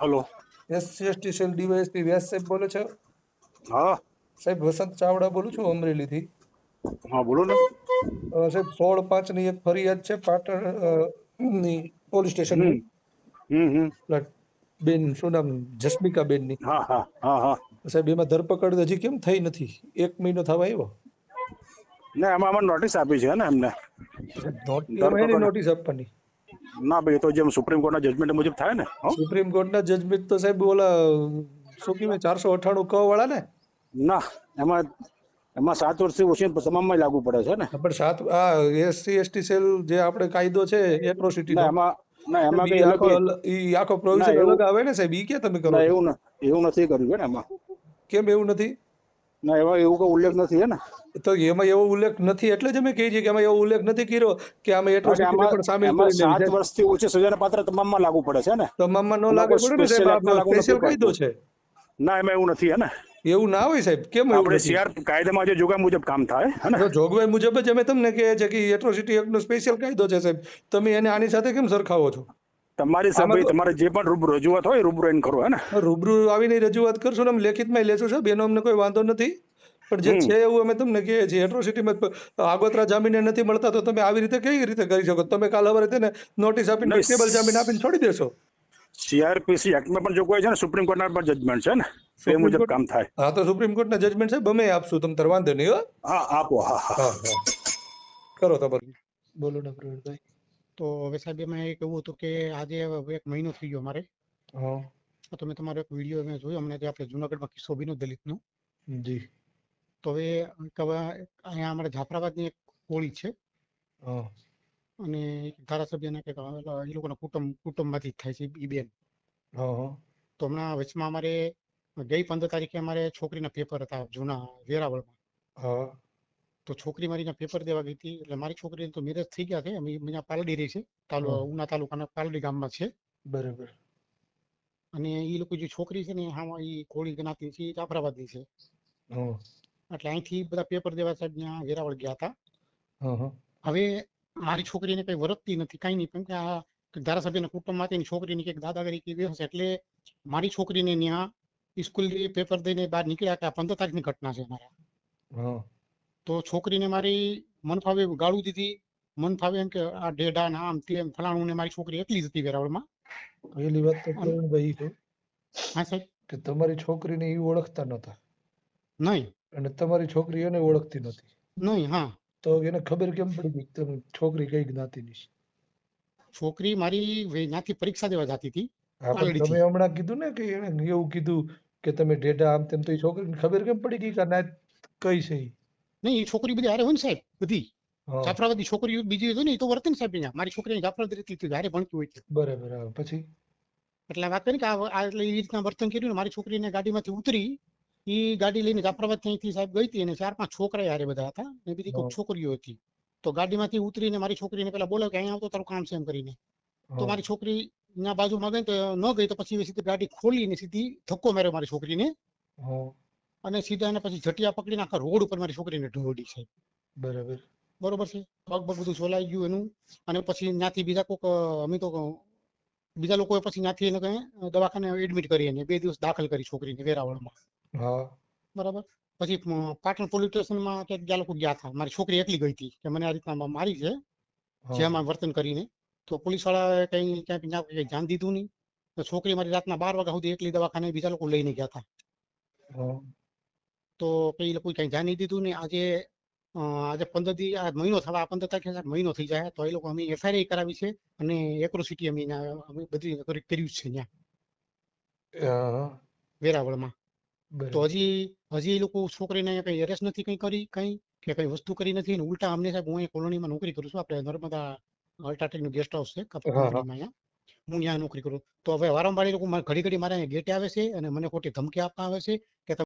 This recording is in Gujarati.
Hello. SC ST cell DYSP Vyas સાહેબ બોલે છે? હા. સાહેબ વસંત ચાવડા બોલું છું અમરેલીથી. હા બોલો ને. સાહેબ સોળ પાંચની એક ફરિયાદ છે પાટણની પોલીસ સ્ટેશન બેન શું નામ? જસ્મિકા બેનની હા હા હા હા. સાહેબ એમાં ધરપકડ હજી કેમ થઈ નથી? એક મહિનો થવા આવ્યો? ના એમાં અમારે નોટિસ આપી છે ને એમને. નોટિસ આપવાની. ના ભાઈ તો જેમ સુપ્રીમ કોર્ટના જજમેન્ટ મુજબ થાય ને? સુપ્રીમ કોર્ટના જજમેન્ટ તો સાહેબ ઓલા શું કહેવાય ચારસો અઠાણું ક વાળા ને? ના એમાં એમાં સાત વર્ષથી ઓછી તમામમાં લાગુ પડે છે ને. પણ સાત આ એસસી એસટી સેલ જે આપણે કાયદો છે એટ્રોસિટી એમાં ના એમાં કઈ આખો આખો પ્રોવિઝન એવું- અલગ આવે ને સાહેબ ઈ ક્યાં તમે કરો એવું એવું નથી કર્યું ને એમાં. કેમ એવું નથી? ના એમાં એવું કોઈ ઉલ્લેખ નથી હે ને. તો એમાં એવો ઉલ્લેખ નથી એટલે જ અમે કહીએ છીએ કે એમાં એવો ઉલ્લેખ નથી કર્યો કે આમાં એટલો પણ લેવી સાત છે વર્ષથી ઓછી સજાના પાત્ર તમામમાં લાગુ પડે છે ને. તમામમાં ન લાગુ પડે ને સાહેબ સ્પેશિયલ કાયદો છે. ના એમાં એવું નથી હે ને. એવું ના હોય સાહેબ કેમ આપણે નથી? કાયદામાં જે જોગવાઈ મુજબ કામ થાય હે ને. તો જોગવાઈ મુજબ જ અમે તમને કહે છે કે એટ્રોસિટી એક્ટનો સ્પેશિયલ કાયદો છે સાહેબ. તમે એને આની સાથે કેમ સરખાવો છો? તમારી આમાં તમારે જે પણ રૂબરૂ રજૂઆત હોય રૂબરૂ એને કરો હે ને? રૂબરૂ આવીને રજૂઆત કરશું ને અમે લેખિતમાં લેશું સાહેબ એનો અમને કોઈ વાંધો નથી. પણ જે છે એવું અમે તમને કહીએ છીએ. એટ્રોસિટીમાં આગોતરા જામીને નથી મળતા તો તમે આવી રીતે કઈ રીતે કરી શકો? તમે કાલ હવે તેને નોટિસ આપીને નહીં. જામીન આપીને છોડી દેશો. સીઆરપીસી એક્ટમાં પણ જોગવાઈ છે ને સુપ્રીમ કોર્ટના પણ જજમેન્ટ છે ને? એ મુજબ કામ થાય. હા તો સુપ્રીમ કોર્ટના જજમેન્ટ છે બમે આપશું તમને વાંધો નહીં હા. આપો હા હા. કરો તમારું. બોલો ડોક્ટર પ્રવીણભાઈ. તો હવે સાહેબ એમાં એક એવું હતું કે આજે એક મહિનો થઈ ગયો મારે તો મેં તમારો એક વીડિયો મેં જોયો અમને જે આપણે જુનાગઢમાં કિસ્સો બીનો દલિતનો. જી. તો હવે અહીંયા અમારે જાફરાબાદની એક કોળી છે. અને ધારાસભ્યના કે એ લોકોના કુટુંબ કુટુંબમાંથી થાય છે ઈ બેન. તો હમણાં વચમાં અમારે ગઈ પંદર તારીખે અમારે છોકરીના પેપર હતા જૂના વેરાવળમાં. તો છોકરી મારીના પેપર દેવા ગઈ હતી. એટલે મારી છોકરી તો મેરેજ થઈ ગયા છે. અમે અહીંયા પાલડી રહી છે. તાલુ ઉના તાલુકાના પાલડી ગામમાં છે. બરાબર. અને એ લોકો જે છોકરી છે ને હા એ કોળી જ્ઞાતિ છે જાફરાબાદની છે. એટલે અહીંથી બધા પેપર દેવા સાહેબ ત્યાં વેરાવળ ગયા હતા. હવે મારી છોકરીને કઈ વરતતી નથી કઈ નહીં. કેમ કે આ ધારાસભ્યના કુટુંબમાંથી એની છોકરીની કંઈક દાદાગીરી કીધી હશે. એટલે મારી છોકરીને ત્યાં સ્કૂલ પેપર દઈને બહાર નીકળ્યા કે આ પંદર તારીખની ઘટના છે મારા તો છોકરીને મારી મનફાવે ગાળું દીધી. મનફાવે એમ કે આ ડેડા ને આમ તેમ ફલાણું ને મારી છોકરી એકલી જ હતી વેરાવળમાં. પહેલી વાત તો પ્રવીણભાઈ છે. હા સાહેબ. કે તમારી છોકરીને એ ઓળખતા નતા નહીં. અને તમારી છોકરી એને ઓળખતી નહોતી. નહીં હા. તો એને ખબર કેમ પડી કે છોકરી કઈ જ્ઞાતિની છે? છોકરી મારી જ્ઞાતિ પરીક્ષા દેવા જતી હતી. તમે હમણાં કીધું ને કે એને એવું કીધું કે તમે ઢેઢા આમ તેમ તો એ છોકરીને ખબર કેમ પડી ગઈ કે ના કઈ છે? નહીં એ છોકરી બધી હારે હોય ને સાહેબ બધી. જાફરાબાદી છોકરીઓ બીજી હોય ને એ તો વર્તે ને સાહેબ અહીંયા. મારી છોકરી જાફરાબાદ રીતે હારે ભણતી હોય છે. બરાબર પછી? એટલે વાત કરી કે આ એટલે એ રીતના વર્તન કર્યું ને મારી છોકરીને ગાડીમાંથી ઉતરી એ ગાડી લઈને જાફરાબાદ ત્યાંથી સાહેબ ગઈ હતી અને ચાર પાંચ છોકરા હારે બધા હતા ને બીજી કોઈ છોકરીઓ હતી. તો ગાડીમાંથી ઉતરીને મારી છોકરીને પેલા બોલાવ કે અહીંયા આવતો તારું કામ છે એમ કરીને. તો મારી છોકરી ના બાજુમાં ગઈ તો ન ગઈ તો પછી સીધી ગાડી ખોલીને સીધી ધક્કો માર્યો મારી છોકરીને. અને સીધા એને પછી જટિયા પકડીને આખા રોડ ઉપર મારી છોકરીને ઢોળી છે. બરાબર. બરોબર છે? પગ પગ બધું છોલાઈ ગયું એનું. અને પછી ત્યાંથી બીજા કોક અમે તો બીજા લોકોએ પછી ત્યાંથી એને કઈ દવાખાને એડમિટ કરી એને બે દિવસ દાખલ કરી છોકરીને વેરાવળમાં. હા. બરાબર? પછી પાટણ પોલીસ સ્ટેશનમાં કે ગયા લોકો ગયા હતા. મારી છોકરી એકલી ગઈ હતી કે મને આ રીતના મારી છે જેમાં વર્તન કરીને. તો પોલીસ વાળાએ કઈ ક્યાંક કઈ ધ્યાન દીધું નહીં. તો છોકરી મારી રાતના બાર વાગ્યા સુધી એકલી દવાખાને બીજા લોકો લઈને ગયા હતા. તો કઈ લોકો કઈ ધ્યાન નહીં દીધું ને આજે આજે પંદર દી આ મહિનો થવા પંદર તારીખે મહિનો થઈ જાય તો એ લોકો અમે એફઆઈઆર કરાવી છે અને એક્રોસિટી અમે અમે બધી કર્યું છે ત્યાં વેરાવળમાં. તો હજી હજી એ લોકો છોકરીને કઈ એરેસ્ટ નથી કઈ કરી કઈ કે કઈ વસ્તુ કરી નથી ને ઉલટા અમને સાહેબ હું અહીંયા કોલોનીમાં નોકરી કરું છું આપણે નર્મદા અલ્ટ્રાટેકનું ગેસ્ટ હાઉસ છે. અહીંયા. હું ત્યાં નોકરી કરું. તો હવે વારંવાર એ લોકો મારે ઘડી ઘડી મારે અહીંયા ગેટે આવે છે અને મને ખોટી ધમકી આપવા આવે છે કે